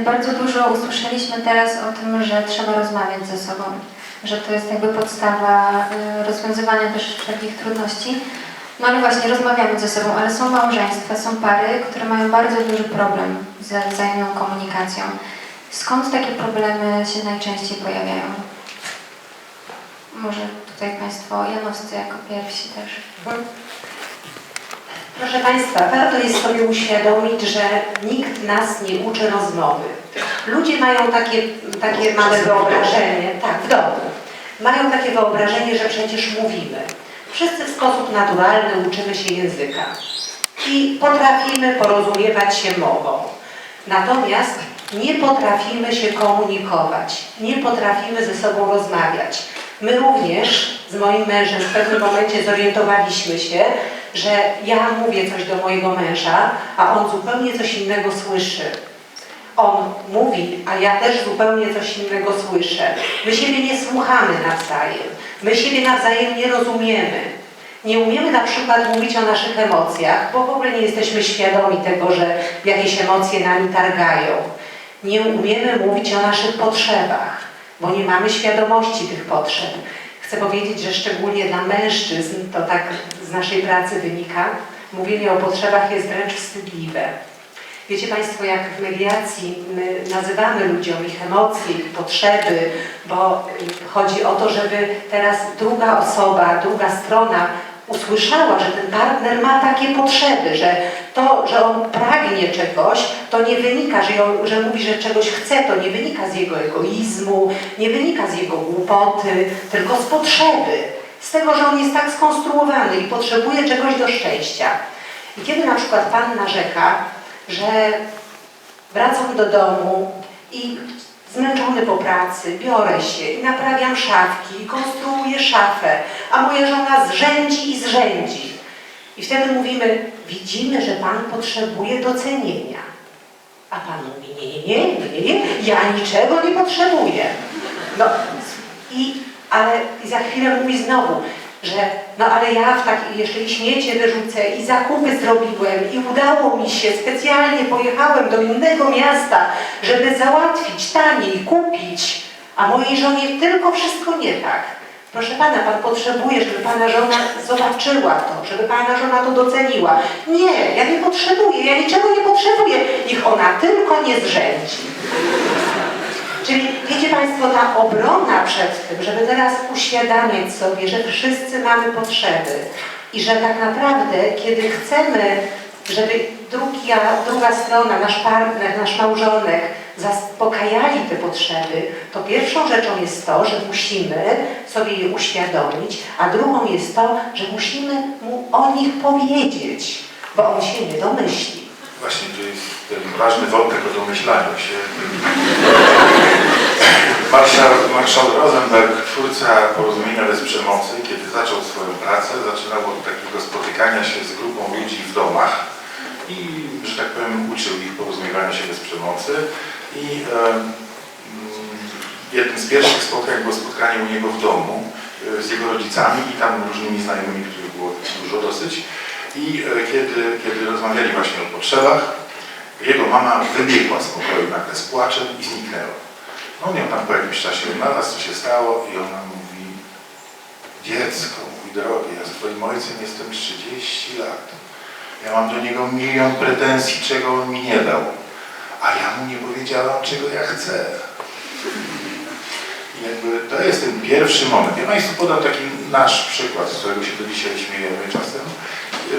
Bardzo dużo usłyszeliśmy teraz o tym, że trzeba rozmawiać ze sobą, że to jest jakby podstawa y, rozwiązywania też takich trudności. No ale właśnie, rozmawiamy ze sobą, ale są małżeństwa, są pary, które mają bardzo duży problem ze wzajemną komunikacją. Skąd takie problemy się najczęściej pojawiają? Może tutaj Państwo Janowscy jako pierwsi też. Proszę Państwa, warto jest sobie uświadomić, że nikt nas nie uczy rozmowy. Ludzie mają takie, takie małe wyobrażenie, tak, w domu. Mają takie wyobrażenie, że przecież mówimy. Wszyscy w sposób naturalny uczymy się języka i potrafimy porozumiewać się mową. Natomiast nie potrafimy się komunikować, nie potrafimy ze sobą rozmawiać. My również z moim mężem w pewnym momencie zorientowaliśmy się, że ja mówię coś do mojego męża, a on zupełnie coś innego słyszy. On mówi, a ja też zupełnie coś innego słyszę. My siebie nie słuchamy nawzajem. My siebie nawzajem nie rozumiemy. Nie umiemy na przykład mówić o naszych emocjach, bo w ogóle nie jesteśmy świadomi tego, że jakieś emocje nami targają. Nie umiemy mówić o naszych potrzebach, bo nie mamy świadomości tych potrzeb. Chcę powiedzieć, że szczególnie dla mężczyzn, to tak z naszej pracy wynika, mówienie o potrzebach jest wręcz wstydliwe. Wiecie Państwo, jak w mediacji my nazywamy ludziom ich emocje, ich potrzeby, bo chodzi o to, żeby teraz druga osoba, druga strona usłyszała, że ten partner ma takie potrzeby, że to, że on pragnie czegoś, to nie wynika, że, ją, że mówi, że czegoś chce, to nie wynika z jego egoizmu, nie wynika z jego głupoty, tylko z potrzeby. Z tego, że on jest tak skonstruowany i potrzebuje czegoś do szczęścia. I kiedy na przykład Pan narzeka, że wracam do domu i zmęczony po pracy, biorę się i naprawiam szafki, i konstruuję szafę, a moja żona zrzędzi i zrzędzi. I wtedy mówimy, widzimy, że Pan potrzebuje docenienia. A Pan mówi, nie, nie, nie, nie, ja niczego nie potrzebuję. No i, ale za chwilę mówi znowu, że no ale ja w tak, jeszcze i śmiecie wyrzucę i zakupy zrobiłem i udało mi się, specjalnie pojechałem do innego miasta, żeby załatwić taniej, kupić, a mojej żonie tylko wszystko nie tak. Proszę Pana, Pan potrzebuje, żeby Pana żona zobaczyła to, żeby Pana żona to doceniła. Nie, ja nie potrzebuję, ja niczego nie potrzebuję. Niech ona tylko nie zrzędzi. Czyli wiecie Państwo, ta obrona przed tym, żeby teraz uświadamiać sobie, że wszyscy mamy potrzeby i że tak naprawdę, kiedy chcemy, żeby druga, druga strona, nasz partner, nasz małżonek zaspokajali te potrzeby, to pierwszą rzeczą jest to, że musimy sobie je uświadomić, a drugą jest to, że musimy mu o nich powiedzieć, bo on się nie domyśli. Właśnie tu jest ten ważny wątek o domyślaniu się. Marszał, marszał Rosenberg, twórca porozumienia bez przemocy, kiedy zaczął swoją pracę, zaczynał od takiego spotykania się z grupą ludzi w domach i, że tak powiem, uczył ich porozumiewania się bez przemocy. I e, jednym z pierwszych spotkań było spotkanie u niego w domu e, z jego rodzicami i tam różnymi znajomymi, których było dużo dosyć. I e, kiedy, kiedy rozmawiali właśnie o potrzebach, jego mama wybiegła z pokoju nagle z płaczem i zniknęła. No on ją tam po jakimś czasie odnalazł, co się stało i ona mówi Dziecko, mój drogi, ja z twoim ojcem jestem 30 lat. Ja mam do niego milion pretensji, czego on mi nie dał. A ja mu nie powiedziałam, czego ja chcę. I jakby to jest ten pierwszy moment. Ja Państwu podam taki nasz przykład, z którego się do dzisiaj śmiejemy czasem. E,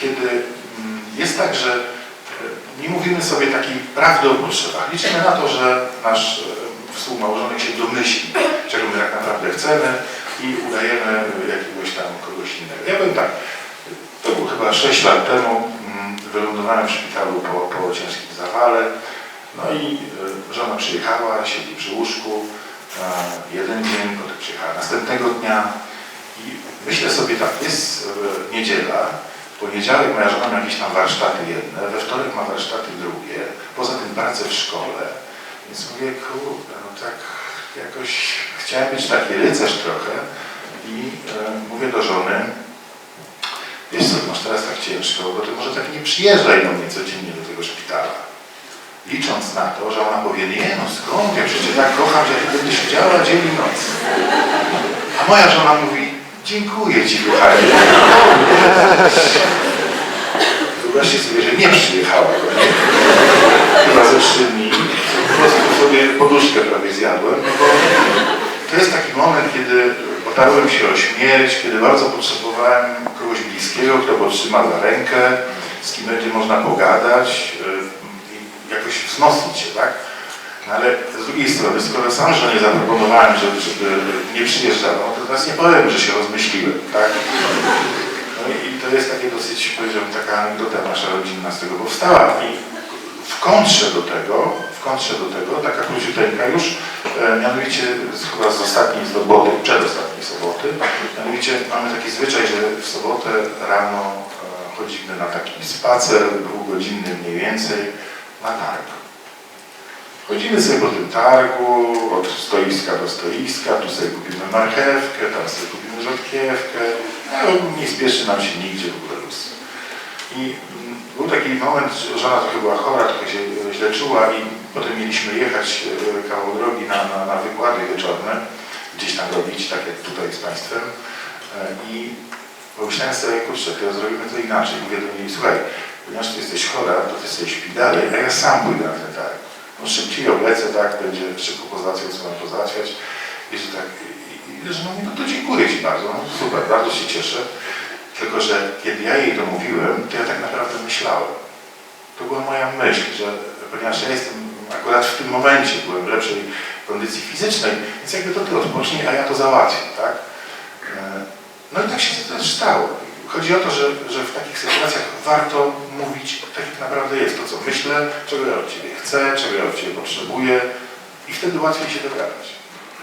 Kiedy mm, jest tak, że e, nie mówimy sobie takiej prawdy o potrzebach. Liczymy na to, że nasz e, współmałżonek się domyśli, czego my tak naprawdę chcemy i udajemy jakiegoś tam kogoś innego. Ja powiem tak, to było chyba 6 lat temu, mm, wylądowałem w szpitalu po, po ciężkim zawale, no i żona przyjechała, siedzi przy łóżku, jeden dzień, potem przyjechała następnego dnia i myślę sobie tak, jest e, niedziela, poniedziałek moja żona ma jakieś tam warsztaty jedne, we wtorek ma warsztaty drugie, poza tym pracę w szkole, więc mówię, kurde, no tak jakoś chciałem być taki rycerz trochę i e, mówię do żony, wiesz co, masz teraz tak ciężko, bo ty może tak nie przyjeżdżaj do mnie codziennie do tego szpitala. licząc na to, że ona powie, nie no skąd, ja przecież tak kocham, że ja będę siedziała dzień i noc. A moja żona mówi, dziękuję Ci kochanie. Wyobraźcie sobie, że nie przyjechała. Chyba ze trzy dni. Po prostu sobie poduszkę prawie zjadłem, no bo to jest taki moment, kiedy otarłem się o śmierć, kiedy bardzo potrzebowałem kogoś bliskiego, kto podtrzyma za rękę, z kim będzie można pogadać yy, i jakoś wzmocnić się, tak? Ale z drugiej strony, skoro sam żonie zaproponowałem, żeby, żeby nie przyjeżdżała, to teraz nie powiem, że się rozmyśliłem, tak? No i to jest takie dosyć, powiedziałbym, taka anegdota nasza rodzinna z tego powstała. I w kontrze do tego, w kontrze do tego, taka króciuteńka już, e, mianowicie chyba z ostatniej soboty, przedostatniej soboty, mianowicie mamy taki zwyczaj, że w sobotę rano e, chodzimy na taki spacer, dwugodzinny mniej więcej, na targ. Chodzimy sobie po tym targu, od stoiska do stoiska, tu sobie kupimy marchewkę, tam sobie kupimy rzodkiewkę, no, nie spieszy nam się nigdzie w ogóle luz. I mm, był taki moment, że żona trochę była chora, trochę się źle czuła i potem mieliśmy jechać e, kawał drogi na, na, na wykłady wieczorne, gdzieś tam robić, tak jak tutaj z Państwem. E, I pomyślałem sobie, kurczę, to zrobimy to inaczej. Mówię do niej, słuchaj, ponieważ Ty jesteś chora, to Ty sobie śpi dalej, a ja sam pójdę na ten targ. No szybciej oblecę, tak, będzie szybko pozałatwiał, co mam pozałatwiać. I że tak, i, i że mówi, no to dziękuję Ci bardzo, no super, bardzo się cieszę. Tylko, że kiedy ja jej to mówiłem, to ja tak naprawdę myślałem. To była moja myśl, że ponieważ ja jestem akurat w tym momencie, byłem w lepszej kondycji fizycznej, więc jakby to Ty odpocznij, a ja to załatwię, tak? E, No i tak się też stało. Chodzi o to, że, że w takich sytuacjach warto mówić tak jak naprawdę jest to, co myślę, czego ja od Ciebie chcę, czego ja od Ciebie potrzebuję i wtedy łatwiej się dogadać.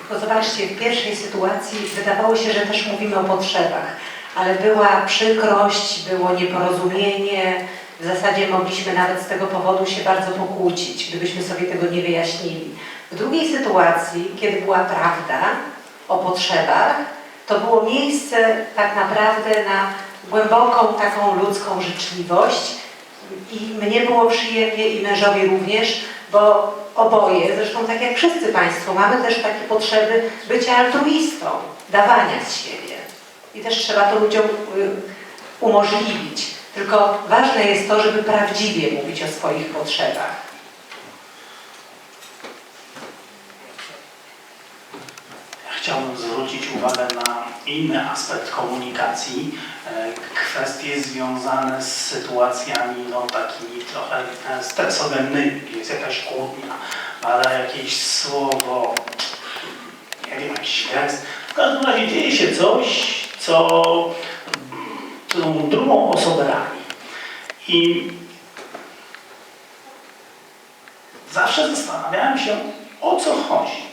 Bo zobaczcie, w pierwszej sytuacji wydawało się, że też mówimy o potrzebach, ale była przykrość, było nieporozumienie. W zasadzie mogliśmy nawet z tego powodu się bardzo pokłócić, gdybyśmy sobie tego nie wyjaśnili. W drugiej sytuacji, kiedy była prawda o potrzebach, to było miejsce tak naprawdę na głęboką taką ludzką życzliwość i mnie było przyjemnie i mężowi również, bo oboje, zresztą tak jak wszyscy Państwo, mamy też takie potrzeby bycia altruistą, dawania z siebie. I też trzeba to ludziom y, umożliwić. Tylko ważne jest to, żeby prawdziwie mówić o swoich potrzebach. Uwagę na inny aspekt komunikacji, e, kwestie związane z sytuacjami no, takimi trochę e, stresogennymi. Jest jakaś kłótnia, ale jakieś słowo, nie wiem, jakiś gest. W każdym razie dzieje się coś, co tą drugą osobę rani. I zawsze zastanawiałem się, o co chodzi.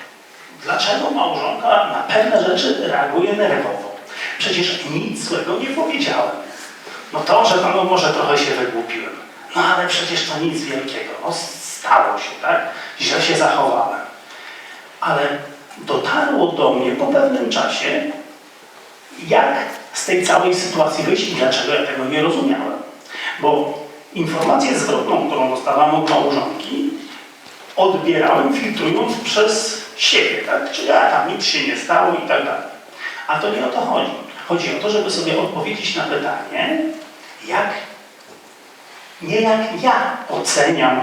Dlaczego małżonka na pewne rzeczy reaguje nerwowo? Przecież nic złego nie powiedziałem. No to, że no może trochę się wygłupiłem. No ale przecież to nic wielkiego. No stało się, tak? Źle się zachowałem. Ale dotarło do mnie po pewnym czasie, jak z tej całej sytuacji wyjść i dlaczego ja tego nie rozumiałem. Bo informację zwrotną, którą dostawałem od małżonki, odbierałem filtrując przez siebie, tak? Czyli a tam nic się nie stało i tak dalej. A to nie o to chodzi. Chodzi o to, żeby sobie odpowiedzieć na pytanie, jak, nie jak ja oceniam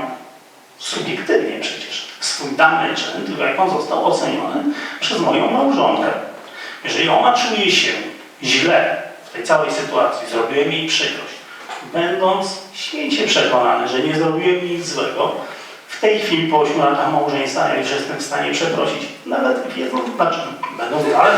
subiektywnie przecież swój dany czyn, tylko jak on został oceniony przez moją małżonkę. Jeżeli ona czuje się źle w tej całej sytuacji, zrobiłem jej przykrość, będąc święcie przekonany, że nie zrobiłem nic złego, w tej chwili po 8 latach małżeństwa ja już jestem w stanie przeprosić. Nawet wiedząc, znaczy, będąc, ale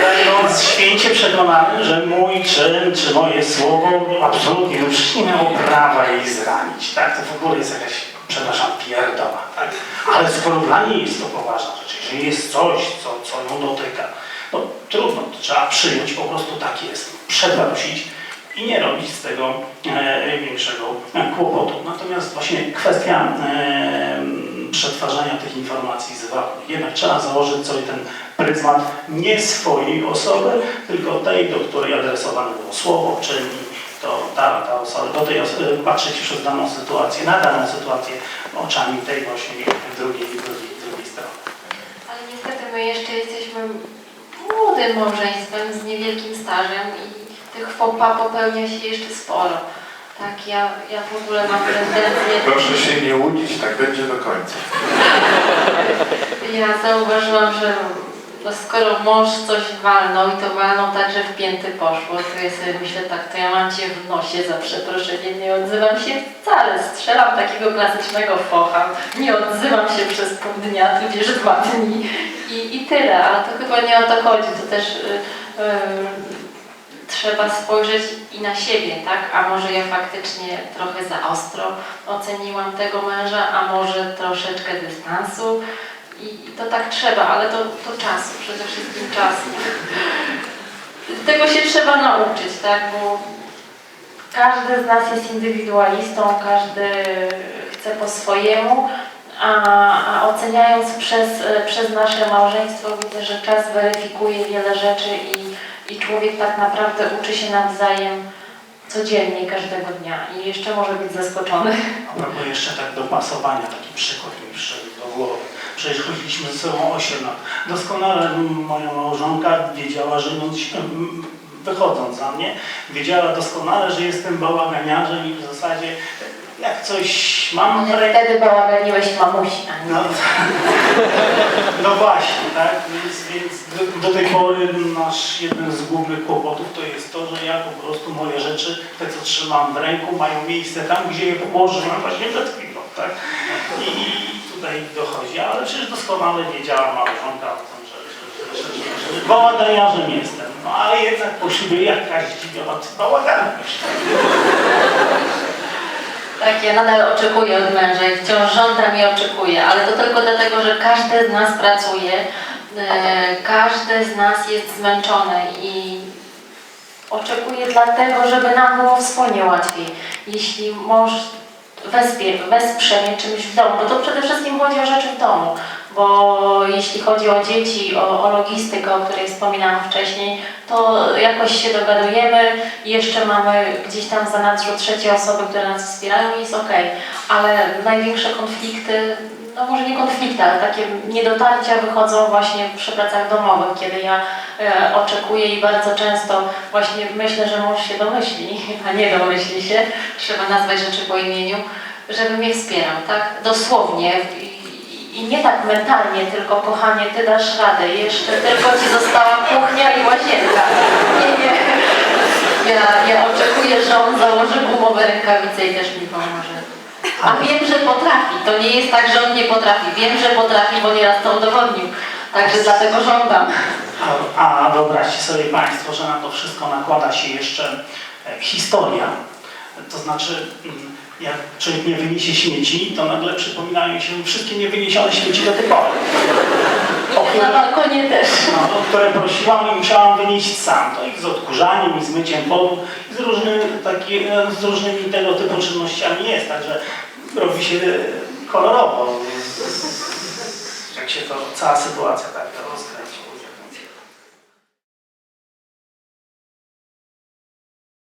będąc święcie przekonany, że mój czyn czy moje słowo absolutnie przecież nie miało prawa jej zranić. Tak? To w ogóle jest jakaś, przepraszam, pierdoła. Tak? Ale skoro dla niej jest to poważna rzecz, jeżeli jest coś, co, co ją dotyka, no trudno, to trzeba przyjąć, po prostu tak jest. Przeprosić i nie robić z tego e, większego e, kłopotu. Natomiast właśnie kwestia e, przetwarzania tych informacji zwrotnych. Jednak trzeba założyć sobie ten pryzmat nie swojej osoby, tylko tej, do której adresowane było słowo, czyn to ta, ta osoba, do tej osoby, patrzeć przez daną sytuację, na daną sytuację oczami tej właśnie drugiej, drugiej, drugiej strony. Ale niestety my jeszcze jesteśmy młodym małżeństwem z niewielkim stażem i tych pas popełnia się jeszcze sporo. Tak, ja, ja w ogóle mam tendencję, Proszę się nie łudzić, tak będzie do końca. ja zauważyłam, że no skoro mąż coś walnął i to walnął tak, że w pięty poszło, to ja sobie myślę tak, to ja mam Cię w nosie za przeproszeniem, nie odzywam się wcale, strzelam takiego klasycznego focha, nie odzywam się przez pół dnia, tudzież dwa dni. I, i tyle, ale to chyba nie o to chodzi, to też y, y, trzeba spojrzeć i na siebie, tak? A może ja faktycznie trochę za ostro oceniłam tego męża, a może troszeczkę dystansu. I, I to tak trzeba, ale to, to czasu, przede wszystkim czasu. Tego się trzeba nauczyć, tak? Bo każdy z nas jest indywidualistą, każdy chce po swojemu, a, a oceniając przez, przez nasze małżeństwo widzę, że czas weryfikuje wiele rzeczy i, i człowiek tak naprawdę uczy się nawzajem codziennie, każdego dnia i jeszcze może być zaskoczony. A propos jeszcze tak dopasowania, taki przykład mi przyszedł do głowy. Przecież chodziliśmy ze sobą 8 lat. Doskonale moja małżonka wiedziała, że no, wychodząc za mnie, wiedziała doskonale, że jestem bałaganiarzem i w zasadzie jak coś mam w ręku, Wtedy bałaganiłeś mamusi, a nie no, no właśnie, tak? Więc, więc do, do tej pory nasz jeden z głównych kłopotów to jest to, że ja po prostu moje rzeczy, te co trzymam w ręku, mają miejsce tam, gdzie je położyłem właśnie przed chwilą, tak? I, i tutaj dochodzi, ale przecież doskonale wiedziała małżonka o tym, że, że, że, że, że bałaganiarzem jestem. No ale jednak po ślubie jakaś dziwiona bałaganem Tak, ja nadal oczekuję od męża i wciąż żądam i oczekuję, ale to tylko dlatego, że każdy z nas pracuje, e, każdy z nas jest zmęczony i oczekuję dlatego, żeby nam było wspólnie łatwiej. Jeśli mąż wesprze mnie czymś w domu, bo to przede wszystkim chodzi o rzeczy w domu, bo jeśli chodzi o dzieci, o, o logistykę, o której wspominałam wcześniej, to jakoś się dogadujemy. Jeszcze mamy gdzieś tam w zanadrzu trzecie osoby, które nas wspierają i jest ok, ale największe konflikty, no może nie konflikty, ale takie niedotarcia wychodzą właśnie przy pracach domowych, kiedy ja e, oczekuję i bardzo często właśnie myślę, że mąż się domyśli, a nie domyśli się, trzeba nazwać rzeczy po imieniu, żeby mnie wspierał, tak? Dosłownie i, nie tak mentalnie, tylko kochanie, ty dasz radę, jeszcze tylko ci została kuchnia i łazienka. Nie, nie. Ja, ja oczekuję, że on założy gumowe rękawice i też mi pomoże. A wiem, że potrafi. To nie jest tak, że on nie potrafi. Wiem, że potrafi, bo nieraz to udowodnił. Także dlatego żądam. A, a wyobraźcie sobie Państwo, że na to wszystko nakłada się jeszcze e, historia. To znaczy, mm, jak człowiek nie wyniesie śmieci, to nagle przypominają się wszystkie niewyniesione śmieci do tej pory. O Na które, balkonie też. no, o które prosiłam i musiałam wynieść sam. To i z odkurzaniem, i z myciem podu, i z, różnymi, taki, e, z różnymi tego typu czynnościami jest. Także robi się kolorowo, jak się to cała sytuacja tak rozkręca.